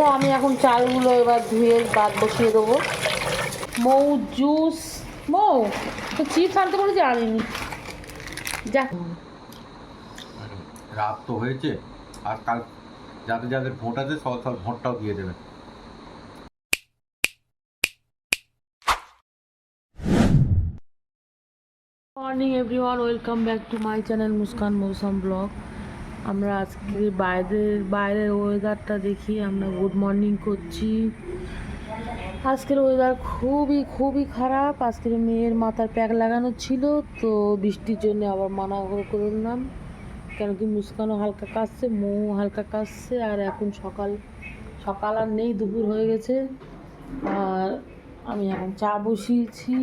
তো আমি এখন চালগুলো এবার ধুয়ে বাদ বসিয়ে দেবো। মৌ জুস মৌ তো চিপস আনতে বলেছি আনিনি। যা। রাত তো হয়েছে আর কাল যাদের যাদের ভোট আছে সব সব ভোটটাও দিয়ে দেবে। Morning everyone welcome back to my channel Muskan Mousam vlog আমরা আজকে বাইরের বাইরের ওয়েদারটা দেখি, আমরা গুড মর্নিং করছি। আজকের ওয়েদার খুবই খুবই খারাপ। আজকের মেয়ের মাথার প্যাক লাগানো ছিল, তো বৃষ্টির জন্য আবার মানা করে করে দিলাম কেন কি মুস্কানও হালকা কাশছে মৌ হালকা কাশছে, আর এখন সকাল সকাল আর নেই, দুপুর হয়ে গেছে। আর আমি এখন চা বসিয়েছি।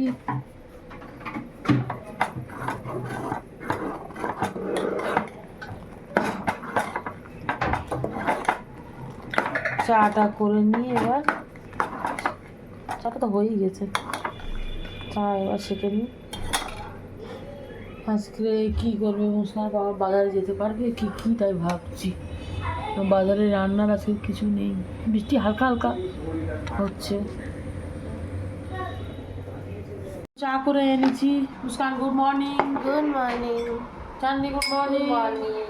চাটা করে নিয়ে এবার চাটা তো হয়েই গেছে। চা এবার সেকে নিই। আজকে কী করবে মুসলাম বাবা বাজারে যেতে পারবে কি কী তাই ভাবছি। বাজারে রান্নার আজকে কিছু নেই বৃষ্টি হালকা হালকা হচ্ছে। চা করে এনেছি। Muskan good morning. Good morning. Chandi good morning. Morning.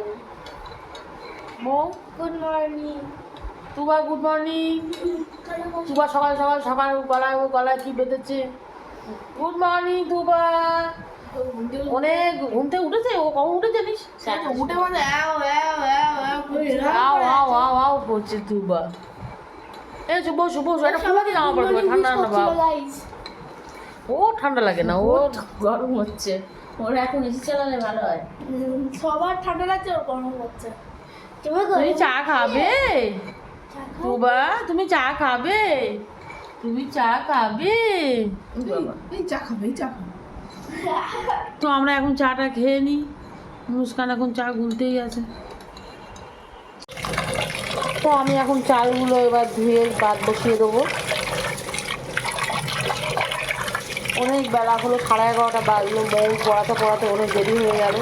Mou good morning. Tuba good morning Tuba সকাল সকাল সকাল গলায় ও গলায় কি বেঁধেছে? Good morning Tuba. অনেক ঘুম থেকে উঠেছে? ও কখন উঠে জানিস? উঠে মানে আও আও আও আও করছে। আও আও আও আও তুবা। এ শুভ শুভ এটা খুলে দিন আমার পরে ঠান্ডা ঠান্ডা ভাব ও ঠান্ডা লাগে না ও গরম হচ্ছে। ওর এখন এসি চালালে ভালো হয়। সবার ঠান্ডা লাগছে ওর গরম লাগছে। তুমি তুমি চা খাবে? চা খাও? তুবা চা খাবে তুমি চা খাবে। তো আমরা এখন চাটা খেয়ে নিই। মুস্কান এখন চা গুলতেই আছে। তো আমি এখন চালগুলো এবার ধুয়ে বাদ বসিয়ে দেবো। অনেক বেলা হলো সাড়ে এগারোটা বাজলো বউ পড়াতে পড়াতে অনেক দেরি হয়ে গেল।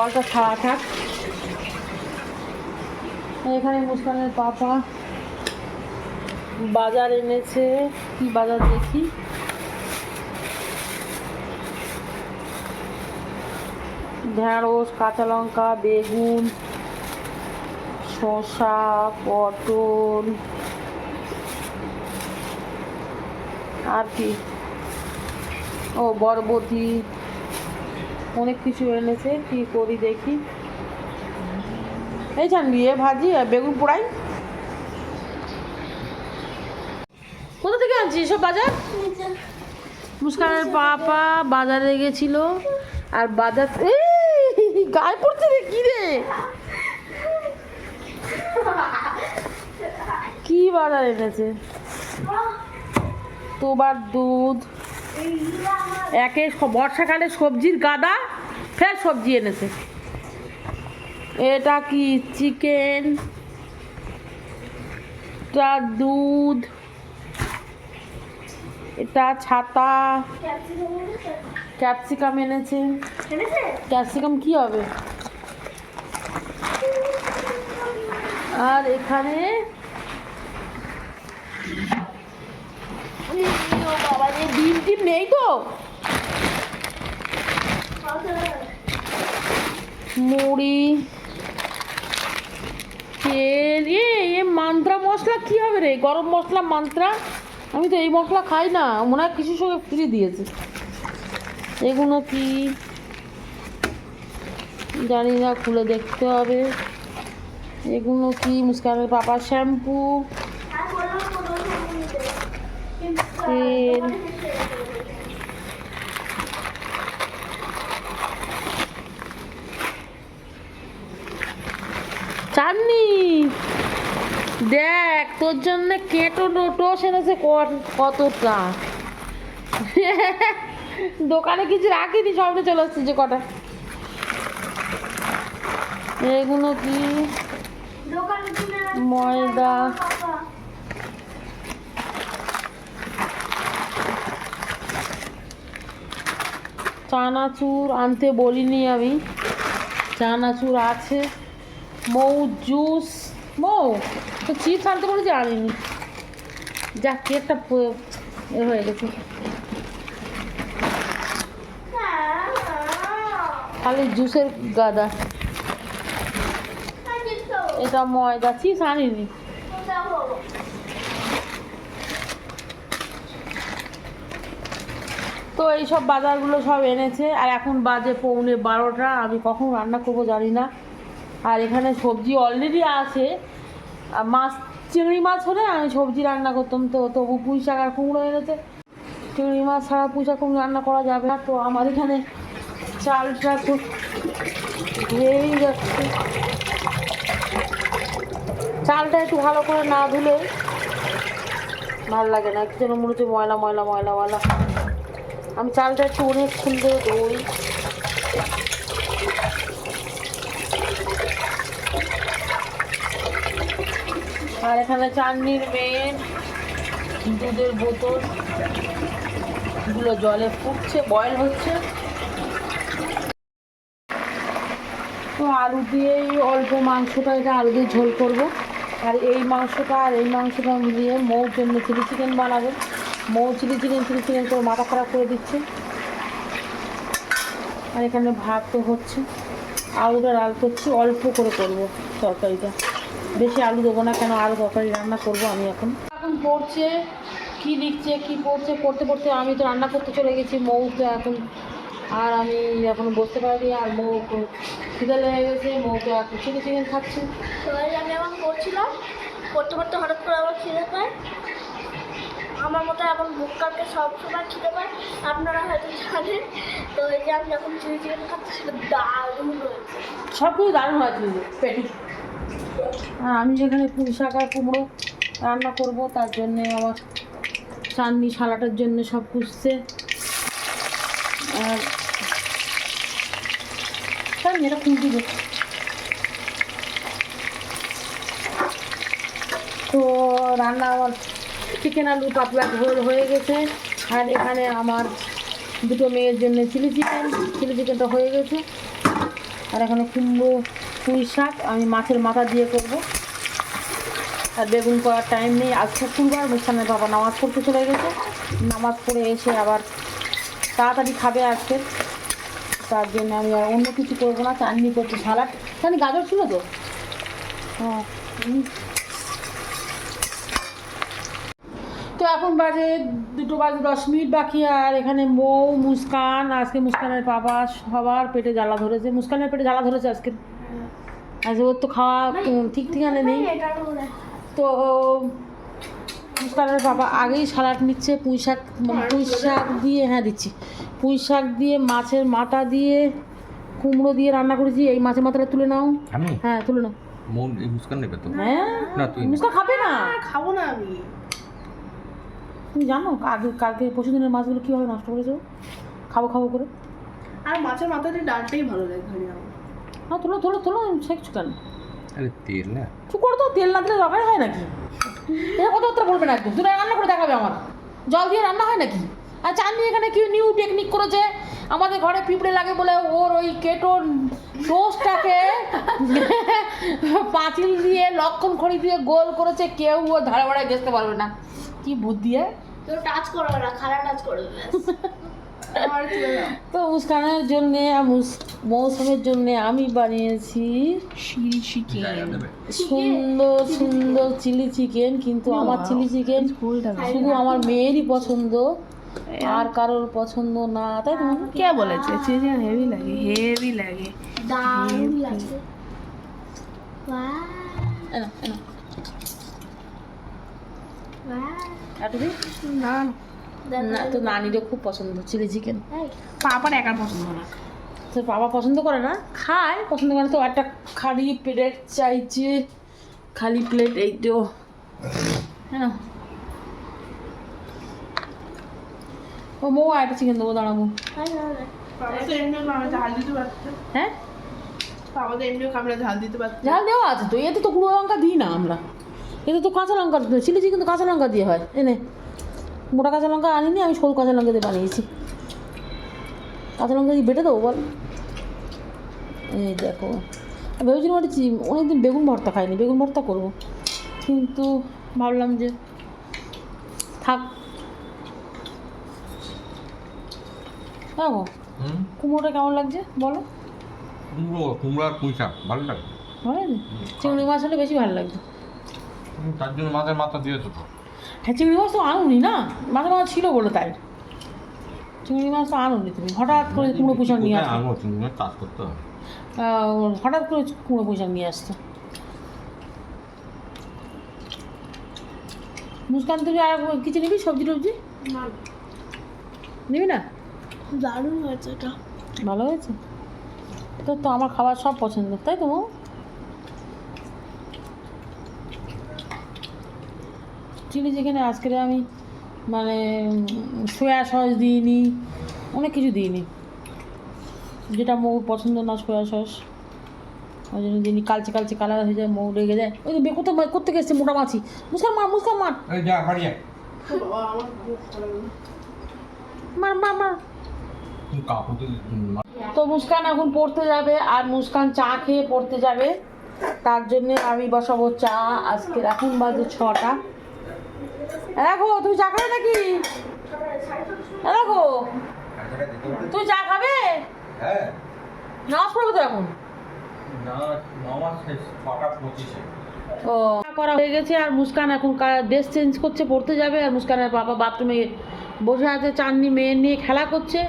কলটা ছাড়া থাক। এখানে মুস্কানের পাপা বাজার এনেছে। কি বাজার দেখি? ঢেঁড়স কাঁচা লঙ্কা, বেগুন, শসা, পটল, আর কি? ও, বরবটি। অনেক কিছু এনেছে, কি করি দেখি। এই জানবি এ ভাজি আর বেগুন পোড়াই। কোথা থেকে আনছিস সব বাজার? মুস্কানের পাপা বাজারে গেছিল, আর বাজার গায়ে পড়ছে রে, কি রে? কি বাজার এনেছে? তোবার দুধ। একে বর্ষাকালে সবজির গাদা ফের সবজি এনেছে। এটা কি চিকেন? এটা দুধ। এটা ছাতা। ক্যাপসিকাম এনেছে। এনেছে? ক্যাপসিকাম কি হবে? আর এখানে এই, ও ডিম টিম নেই তো মুড়ি তেল এ এ মান্ত্রা মশলা কি হবে রে গরম মশলা মান্ত্রা আমি তো এই মশলা খাই না মনে হয় কিছুর সঙ্গে ফ্রি দিয়েছে এগুলো কি জানি না, খুলে দেখতে হবে। এগুলো কি? মুস্কানের পাপা শ্যাম্পু আর বললাম কোনো সময় নিতে। কিন্তু চাননি দেখ তোর জন্য কেটো টোস এনেছে কতটা। দোকানে কিছু রাখিনি সামনে চলে আসছে যে কটা। এগুলো কি? ময়দা। চানাচুর আনতে বলিনি আমি। চানাচুর আছে। মৌ জুস। মৌ? তো চিপস আনতে বলেছি, আনিনি। যা কেকটা হয়ে গেছে। খালি জুসের গাদা। এটা ময়দা। চিপস আনিনি। তো এইসব বাজারগুলো সব এনেছে, আর এখন বাজে পৌনে বারোটা, আমি কখন রান্না করব জানি না। আর এখানে সবজি অলরেডি আছে। মাছ, চিংড়ি মাছ হলে আমি সবজি রান্না করতাম, তো তবু পুঁই শাক আর কুমড়ো এনেছে। চিংড়ি মাছ ছাড়া পুঁই শাক রান্না করা যাবে না, তো আমার এখানে চালটা তো ধুয়েই যাচ্ছে। চালটা একটু ভালো করে না ধুলে ভালো লাগে না একটু যেন মনে হচ্ছে ময়লা ময়লা ময়লা ময়লা। আমি চালটা একটু অনেকক্ষণ ধরে ধুই আর এখানে চাটনির মেন দুধের বোতল। গুলো জলে ফুটছে বয়েল হচ্ছে। তো আলু দিয়েই অল্প মাংসটা, এটা আলু দিয়ে ঝোল করব। আর এই মাংসটা, আর এই মাংসটা মিলিয়ে মৌ জন্য চিলি চিকেন বানাবে। Mou chilli chicken chilli chicken করে মাথা খারাপ করে দিচ্ছে। আর এখানে ভাত তো হচ্ছে। আলুটা রাল করছি, অল্প করে করব তরকারিটা। বেশি আলু দেবো না, কেন আলু তরকারি রান্না করব আমি এখন। এখন পড়ছে, কি লিখছে, কি পড়ছে, পড়তে পড়তে আমি তো রান্না করতে চলে গেছি মৌ তো এখন। আর আমি এখন বসতে পারিনি, আর মৌ খিদে লেগে গেছে মৌ তো এখন চিলি চিকেন খাচ্ছে। আমি এখন করছিলাম করতে পড়তে হঠাৎ করে আমার খিদে পায়। আমার মতো কাটতে সব সময় খিদে পায় আপনারা হয়তো জানেন। তো এই যে আমি যখন চিলি চিকেন খাচ্ছি, সেটা দারুণ রয়েছে সব কিছু দারুণ হয় হয়েছিল পেটি। আর আমি যেখানে পুঁই শাক আর কুমড়ো রান্না করব, তার জন্যে আমার চাঁদনি সালাটার জন্য সব কুচছে আর এটা দে তো রান্না আমার চিকেন আলু পাতলা ঝোল হয়ে গেছে। আর এখানে আমার দুটো মেয়ের জন্য চিলি চিকেন। চিলি চিকেনটা হয়ে গেছে। আর এখানে কুমড়ো, পুঁই শাক। আমি মাছের মাথা দিয়ে করব। আর বেগুন করার টাইম নেই। আজ শুক্রবার মুসকানের বাবা নামাজ পড়তে চলে গেছে। নামাজ পড়ে এসে আবার তাড়াতাড়ি খাবে আজকে। তার জন্য আমি আর অন্য কিছু করব না। চাটনি করছি সালাড জানি গাজর ছিল তো? হ্যাঁ হুম। তো এখন বাজে দুটো বাজে দশ মিনিট বাকি আর এখানে মৌ মুস্কান আজকে মুস্কানের বাবা সবার পেটে জ্বালা ধরেছে। মুস্কানের পেটে জ্বালা ধরেছে আজকে। আজকে ওর তো খাওয়া ঠিক ঠিকানে নেই। তো মুস্কানের বাবা আগেই সালাড নিচ্ছে পুঁই শাক পুঁই শাক দিয়ে হ্যাঁ দিচ্ছি। পুঁই শাক দিয়ে মাছের মাথা দিয়ে কুমড়ো দিয়ে রান্না করেছি। এই মাছের মাথাটা তুলে নাও। হ্যাঁ তুলে নাও। মুস্কান নেবে তো? হ্যাঁ? না তুই মুস্কান খাবে না খাব না আমি। তুমি জানো আগে কালকে পরশু দিনের মাছগুলো কীভাবে নষ্ট করেছ? খাব খাব করে। আর মাছের মাথাতে ডালটাই ভালো লাগে খালি আমার। হ্যাঁ তোলো তোলো তোলো শেখছো কেন? আরে তেল না। চুপ করে তো তেল না দিলে দরকার হয় নাকি? এটা কথাবার্তা বলবে না একদম। তুমি রান্না করে দেখাবে আমার। জল দিয়ে রান্না হয় নাকি? আর চাঁদনি এখানে কি নিউ টেকনিক করেছে? আমাদের ঘরে পিঁপড়ে লাগে বলে ওর ওই কেটো টোস্টটাকে পাঁচিল দিয়ে লক্ষণ খড়ি দিয়ে গোল করেছে। কেউ ও ধারে বাড়ায় ঘেসতে পারবে না। কি বুদ্ধি হ্যাঁ? কেউ টাচ করবে না খারা টাচ করবে তো মুস্কানের জন্যে আর মুস- মৌসুমের জন্যে আমি বানিয়েছি জায়গা দেবে। সুন্দর সুন্দর চিলি চিকেন কিন্তু আমার চিলি চিকেন শুধু আমার মেয়েরই পছন্দ আর কারোর পছন্দ না। তাই তো? কে বলেছে? চিকেন হেভি লাগে হেভি লাগে। দারুণ লাগছে। এনো, এনো, একটু দিই? না না তো নানিরও খুব পছন্দ চিলি চিকেন পাপার একার পছন্দ না। তো বাবা পছন্দ করে না খায় পছন্দ করে না, তো একটা খালি প্লেট চাইছে খালি প্লেট এই তো। হ্যাঁ। ও মৌ আর একটা চিকেন দেবো দাঁড়াবো। এমনিও ঝাল দিতে পারছে। হ্যাঁ? বাবা তো এমনিও আমরা ঝাল দিতে পারছে। ঝাল দেওয়া আছে তো এতে তো গুঁড়ো লঙ্কা দিই না আমরা। এতে তো কাঁচা লঙ্কা চিলি চিকেন তো কাঁচা লঙ্কা দিয়ে হয়। এনে মোটা কাঁচা লঙ্কা আনিনি আমি সরু কাঁচা লঙ্কা দিয়ে বানিয়েছি। কাঁচা লঙ্কা দিয়ে বেটে দেবো বল? এই দেখো। ভেবেছিলাম চি- অনেকদিন বেগুন ভর্তা খাইনি বেগুন ভর্তা করব। কিন্তু ভাবলাম যে থাক। দেখো কুমড়োটা কেমন লাগছে বলো? কুমড়ো কুমড়ো আর পুঁই শাক ভালো লাগে? ভালো লাগছে চিংড়ি মাছ হলে বেশি ভালো লাগতো হুম, তার জন্য মাথায় মাথা দিয়েছ তো হ্যাঁ চিংড়ি মাছ তো আনুনি না? মাঝে মাঝে ছিল বলে তাই। চিংড়ি মাছ তো আনুনি তুমি। হঠাৎ করে কুমড়ো পুঁশাক নিয়ে আসতো আনব তুমি কাজ করতে হবে। হঠাৎ করে কুমড়ো পুঁশাক নিয়ে আসতো। মুস্কান তুমি আর কিছু নিবি? সবজি টবজি? নিবি না? দারুণ হয়েছে এটা। ভালো হয়েছে? তো তো আমার খাবার সব পছন্দ তাই তো চিলি চিকেনে আজকে আমি মানে সোয়া সস দিইনি অনেক কিছু দিইনি। যেটা মৌ পছন্দ না সোয়া সস। ওই জন্য দিইনি কালচে কালচে কালার হয়ে যায় মৌ রেগে যায়। ওই যে কোথেকে এসছে মোটা মাছি? মুসকান মার মুসকান মার মার মার মার তো মুস্কান এখন পড়তে যাবে আর মুস্কান চা খেয়ে পড়তে যাবে। তার জন্য আমি বসাবো চা। আজকে এখন বাজে ছটা। দেখো তুমি চা খাবে নাকি? দেখো তুই চা খাবে? হ্যাঁ। নামাজ পড়বে তো এখন? ও করা হয়ে গেছে আর মুস্কান এখন ড্রেস চেঞ্জ করছে পড়তে যাবে। আর মুস্কানের বাবা বাথরুমে বসে আছে চাননি মেয়ের নিয়ে খেলা করছে।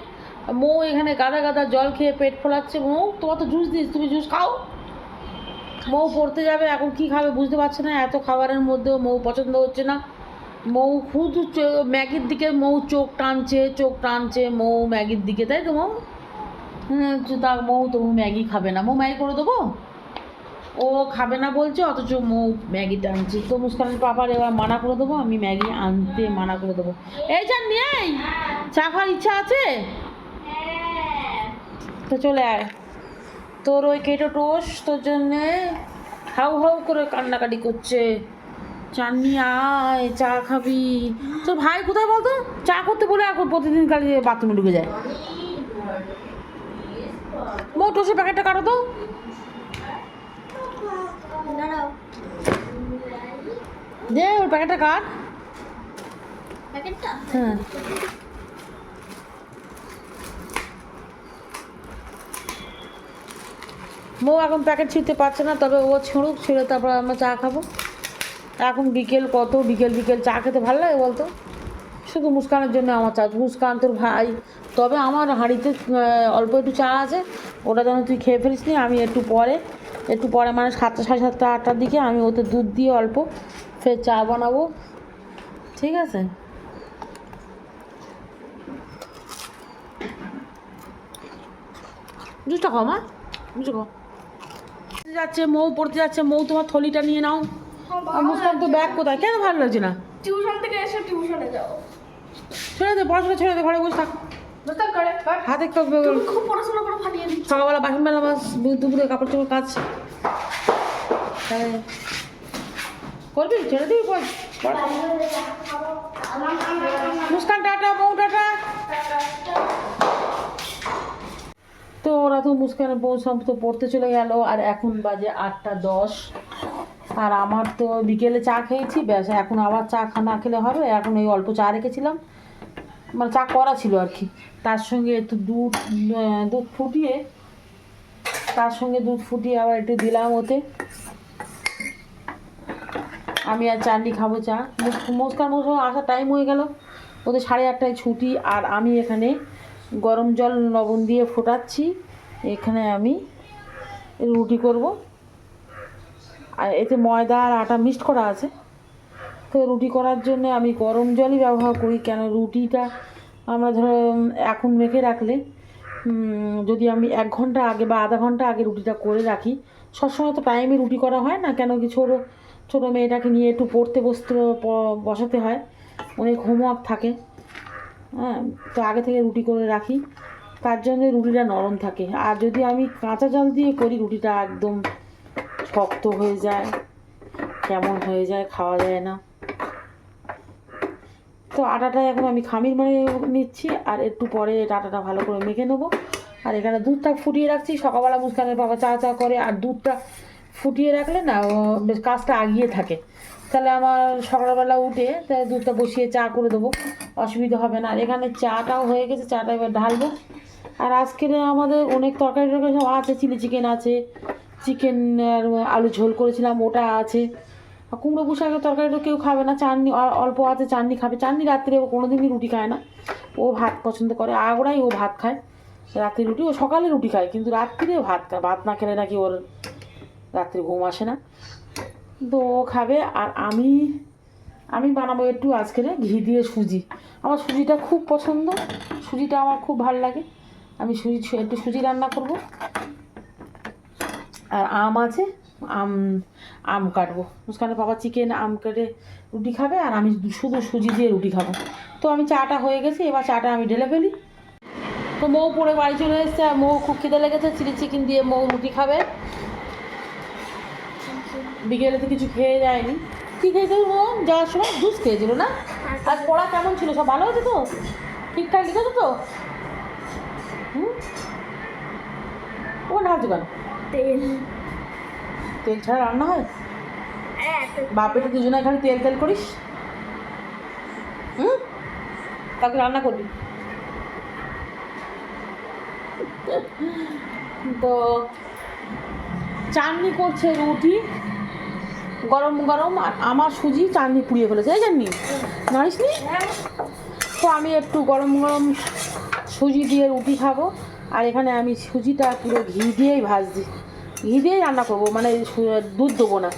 মৌ এখানে গাদা গাদা জল খেয়ে পেট ফোলাচ্ছে। মৌ তোমার তো জুস দিস তুমি জুস খাও। মৌ পড়তে যাবে এখন কি খাবে বুঝতে পারছে না এত খাবারের মধ্যেও মৌ পছন্দ হচ্ছে না। মৌ চো- ম্যাগির দিকে মৌ চোখ টানছে চোখ টানছে, মৌ ম্যাগির দিকে। তাই তো মৌ? হ্যাঁ তা মৌ তো ম্যাগি খাবে না। মৌ ম্যাগি করে দেবো? ও খাবে না বলছে, অথচ মৌ ম্যাগি টানছে। তো মুস্কানের পাপার এবার মানা করে দেবো, আমি ম্যাগি আনতে মানা করে দেবো। এই চান নিয়ে। চা খাওয়ার ইচ্ছা আছে? তো চলে আয়। তোর ওই কেটো টোস তোর জন্যে হাউ হাউ করে কান্নাকাটি করছে। চাননি আয় চা খাবি। তোর ভাই কোথায় বলতো? চা করতে বলে এখন প্রতিদিন কালি বাথরুমে ঢুকে যায়। মৌ টোসের প্যাকেটটা কাটো তো। দে ওর প্যাকেটটা কাট। হ্যাঁ। মৌ এখন প্যাকেট ছিঁড়তে পারছে না তবে ও ছিঁড়ুক ছিঁড়ে তারপর আমরা চা খাব। এখন বিকেল কত? বিকেল বিকেল চা খেতে ভালো লাগে বলতো? শুধু মুস্কানের জন্য আমার চা। মুস্কান তোর ভাই। তবে আমার হাঁড়িতে অল্প একটু চা আছে। ওটা যেন তুই খেয়ে ফেলিস নি, আমি একটু পরে একটু পরে মানে সাতটা, সাড়ে সাতটা, আটটার দিকে আমি ওতে দুধ দিয়ে অল্প ফের চা বানাবো। ঠিক আছে? জুসটা খাও, মা। জুসটা যাচ্ছে মৌ, পড়তে যাচ্ছে মৌ, তোমার থলিটা নিয়ে নাও। মুস্কান তো ব্যাগ কোথায়? কেন ভালো লাগছে না? টিউশন থেকে এসে টিউশনে যাও। ছেড়ে দে পড়াশোনা ছেড়ে দে ঘরে বসে থাক। হাতে তুমি খুব পড়াশোনা করে ফাটিয়ে দিচ্ছ। সকালবেলা বাসন বেলা বাস দুপুরে কাপড় চোপড় কাজ করবি? ছেড়ে দিবি পড়। মুস্কান টাটা বউ টাটা। তো ওরা তো মুস্কানের বউ সব তো পড়তে চলে গেল আর এখন বাজে আটটা দশ। আর আমার তো বিকেলে চা খেয়েছি, ব্যাস এখন আবার চা খানা খেলে হবে, এখন এই অল্প চা রেখেছিলাম। মানে চা করা ছিল আর কি। তার সঙ্গে একটু দুধ দুধ ফুটিয়ে, তার সঙ্গে দুধ ফুটিয়ে আবার একটু দিলাম ওতে। আমি আর চাটনি খাব চা। মুস- মুস্কান মশা আসার টাইম হয়ে গেল। ওদের সাড়ে আটটায় ছুটি, আর আমি এখানে গরম জল লবণ দিয়ে ফোটাচ্ছি। এখানে আমি রুটি করব। আর এতে ময়দা আর আটা মিক্সড করা আছে। তো রুটি করার জন্য আমি গরম জলই ব্যবহার করি, কেন রুটিটা আমরা ধরো, এখন মেখে রাখলে যদি আমি এক ঘণ্টা আগে বা আধা ঘণ্টা আগে রুটিটা করে রাখি, সবসময় তো টাইমে রুটি করা হয় না, কেন কি ছোটো ছোটো মেয়েটাকে নিয়ে একটু পড়তে বসতে বসাতে হয়, অনেক হোমওয়ার্ক থাকে। হ্যাঁ তো আগে থেকে রুটি করে রাখি, তার জন্য রুটিটা নরম থাকে। আর যদি আমি কাঁচা জল দিয়ে করি, রুটিটা একদম শক্ত হয়ে যায়, কেমন হয়ে যায় খাওয়া যায় না। তো আটাটা এখন আমি খামির মানে নিচ্ছি, আর একটু পরে আটাটা ভালো করে মেখে নেব। আর এখানে দুধটা ফুটিয়ে রাখছি, সকালবেলা মুস্কানের বাবা চা চা করে, আর দুধটা ফুটিয়ে রাখলে না বেশ কাজটা আগিয়ে থাকে। তাহলে আমার সকালবেলা উঠে তাহলে দুধটা বসিয়ে চা করে দেবো, অসুবিধা হবে না। আর এখানে চাটাও হয়ে গেছে, চাটা এবার ঢালবো। আর আজকের আমাদের অনেক তরকারি টরকারি সব আছে, চিলি চিকেন আছে চিকেন আর আলু ঝোল করেছিলাম, ওটা আছে। আর কুমড়ো পুষাকের তরকারিটা কেউ খাবে না চাটনি অল্প আছে চাটনি খাবে। চাটনি রাত্রে ও কোনো দিনই রুটি খায় না। ও ভাত পছন্দ করে আগড়াই ও ভাত খায়। রাত্রে রুটি, ও সকালে রুটি খায়, কিন্তু রাত্রিরে ভাত খায়। ভাত না খেলে নাকি ওর রাত্রে ঘুম আসে না। তো ও খাবে, আর আমি আমি বানাবো একটু আজকের ঘি দিয়ে সুজি। আমার সুজিটা খুব পছন্দ, সুজিটা আমার খুব ভালো লাগে। আমি সুজি, একটু সুজি রান্না করব। আর আম আছে, আম আম কাটবো। মুসকানের বাবা চিকেন আম কেটে রুটি খাবে, আর আমি শুধু সুজি দিয়ে রুটি খাব। তো আমি চাটা হয়ে গেছে, এবার চাটা আমি ঢেলে ফেলি। তো মৌ পরে বাড়ি চলে এসেছে, আর মৌ খুব খিদে লেগেছে, চিলি চিকেন দিয়ে মৌ রুটি খাবে। বিকেলে তো কিছু খেয়ে যায়নি। কী খেয়েছিল মৌ? যাওয়ার সময় জুস খেয়েছিল না? আজ পড়া কেমন ছিল? সব ভালো হয়েছে তো? ঠিকঠাক লিখেছো তো? হুম? ও না দোকান তেল। তেল ছাড়া রান্না হয়? হ্যাঁ তো বাপে তো দুজনে এখানে তেল তেল করিস। হুম? কাউকে রান্না করবি। তো চাটনি করছে রুটি। গরম গরম আর আমার সুজি চাটনি পুড়িয়ে ফেলেছে এই জানি জানিস নি তো আমি একটু গরম গরম সুজি দিয়ে রুটি খাব। আর এখানে আমি সুজিটা পুরো ঘি দিয়েই ভাজছি। ঘি দিয়ে রান্না করব মানে দুধ দেবো না।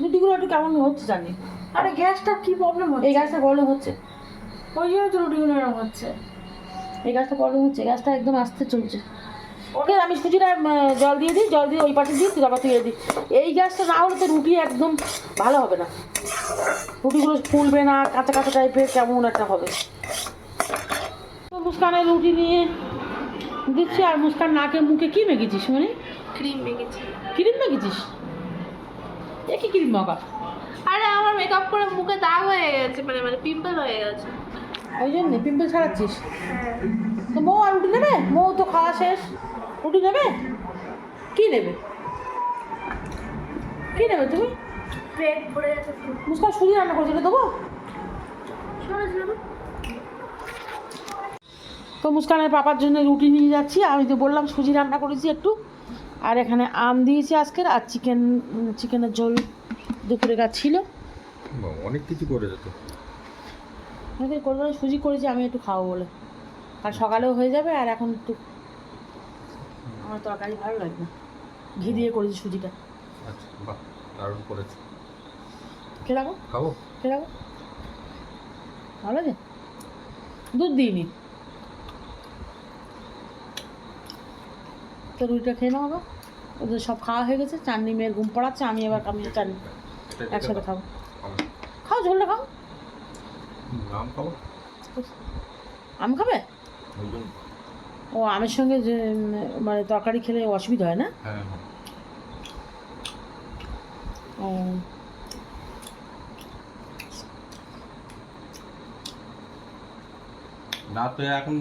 রুটিগুলো একটু কেমন হচ্ছে জানি। আরে গ্যাসটা কি প্রবলেম হচ্ছে? এই গ্যাসটা প্রবলেম হচ্ছে। ওই জন্য তো রুটিগুলো এরকম হচ্ছে। এই গ্যাসটা প্রবলেম হচ্ছে গ্যাসটা একদম আস্তে চলছে। ওকে আমি সুজিটা জল দিয়ে দিই জল দিয়ে ওই পাশে দিই তুই তারপর তুই দিই। এই গ্যাসটা না হলে তো রুটি একদম ভালো হবে না। রুটিগুলো ফুলবে না কাঁচা কাঁচা টাইপের কেমন একটা হবে। মুস্কানের রুটি নিয়ে দিচ্ছি আর মুস্কান নাকে মুখে কি মেখেছিস মানে ক্রিম মেখেছি। ক্রিম মেখেছিস? এ কি ক্রিম মাখা? আরে আমার মেকআপ করে মুখে দাগ হয়ে গেছে মানে মানে পিম্পল হয়ে গেছে। ওই জন্যে পিম্পল ছাড়াচ্ছিস? তো মৌ আর রুটি নেবে? মৌ তো খাওয়া শেষ। রুটি নেবে? কি নেবে? কি নেবে তুমি? পেট ভরে গেছে। মুস্কান সুজি রান্না করেছিল দেবো? তো মুস্কানের পাপার জন্য রুটি নিয়ে যাচ্ছি। আমি তো বললাম সুজি রান্না করেছি একটু। আর এখানে আম দিয়েছি আজকের আর চিকেন চিকেনের ঝোল দুপুরে গাছ ছিল। অনেক কিছু করে যেত সুজি করেছি আমি একটু খাব বলে। আর সকালেও হয়ে যাবে আর এখন একটু আমার তরকারি ভালো লাগবে না। ঘি দিয়ে করেছি সুজিটা। আচ্ছা বাহ দারুণ করেছে। রাখো খাব? রাখো ভালো আছে? দুধ দিইনি। তো রুটিটা খেয়ে নাও আবার। ওদের সব খাওয়া হয়ে গেছে চাটনি মেয়ের ঘুম পড়াচ্ছে আমি এবার আমি এটা একসাথে খাব। খাও ঝোলটা খাও। আম খাব? আম খাবে? ও আমের সঙ্গে যে মানে তরকারি খেলে অসুবিধা হয় না? হ্যাঁ হ্যাঁ। ও। না তো এখন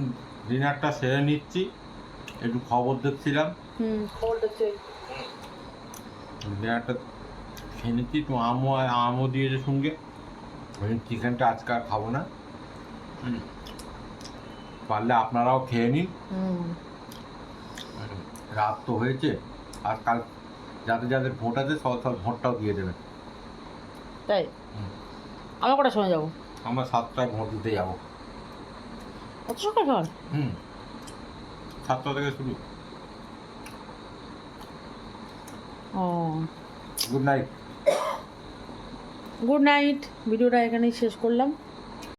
ডিনারটা সেরে নিচ্ছি। একটু খবর দেখছিলাম। হুম। খবর দেখছি ডিনারটা খেয়ে নিচ্ছি একটু আমও আমও দিয়েছে সঙ্গে। ওই চিকেনটা আজকে আর খাব না। হুম। পারলে আপনারাও খেয়ে নিন। হুম। রাত তো হয়েছে আর কাল যাদের যাদের ভোট আছে সব সব ভোটটাও দিয়ে দেবেন। তাই। আমরা কটার সময় যাব? আমরা সাতটায় ভোট দিতে যাব। কত সকাল সকাল? হুম। সাতটা থেকে শুরু। ও। গুড নাইট গুড নাইট ভিডিওটা এখানেই শেষ করলাম।